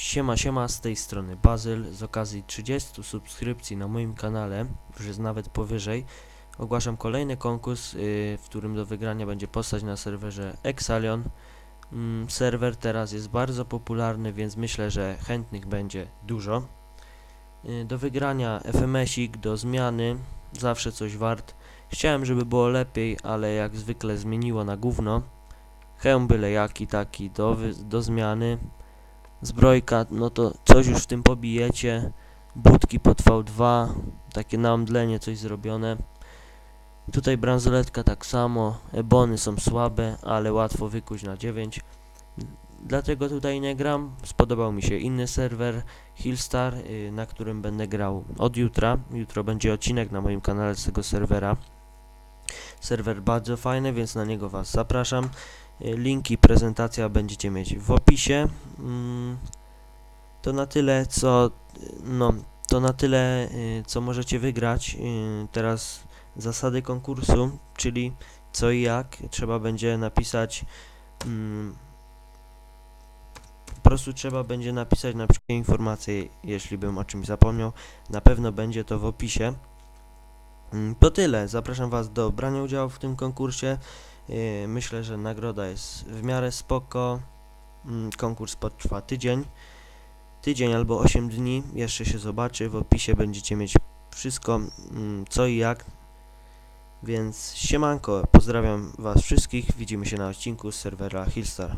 Siema, siema, z tej strony Bazyl. Z okazji 30 subskrypcji na moim kanale, już jest nawet powyżej, ogłaszam kolejny konkurs, yy, w którym do wygrania będzie postać na serwerze Exalion. Mm, serwer teraz jest bardzo popularny, więc myślę, że chętnych będzie dużo. Yy, do wygrania FMS-ik, do zmiany, zawsze coś wart. Chciałem, żeby było lepiej, ale jak zwykle zmieniło na gówno. Hełm byle jaki taki do, do zmiany. Zbrojka, no to coś już w tym pobijecie. Budki pod V2, takie na omdlenie coś zrobione. Tutaj bransoletka tak samo, ebony są słabe, ale łatwo wykuć na 9. Dlatego tutaj nie gram. Spodobał mi się inny serwer, Hillstar, y, na którym będę grał od jutra. Jutro będzie odcinek na moim kanale z tego serwera. Serwer bardzo fajny, więc na niego Was zapraszam. Y, Linki, prezentacja będziecie mieć w opisie. Mm, To na tyle, co no, to na tyle, y, co możecie wygrać. Y, Teraz zasady konkursu, czyli co i jak. Trzeba będzie napisać mm, po prostu trzeba będzie napisać na przykład informację, jeśli bym o czymś zapomniał. Na pewno będzie to w opisie. Mm, To tyle. Zapraszam Was do brania udziału w tym konkursie. Yy, Myślę, że nagroda jest w miarę spoko. Mm, Konkurs potrwa tydzień. Tydzień albo 8 dni. Jeszcze się zobaczy. W opisie będziecie mieć wszystko, mm, co i jak. Więc siemanko, pozdrawiam Was wszystkich. Widzimy się na odcinku z serwera Hillstar.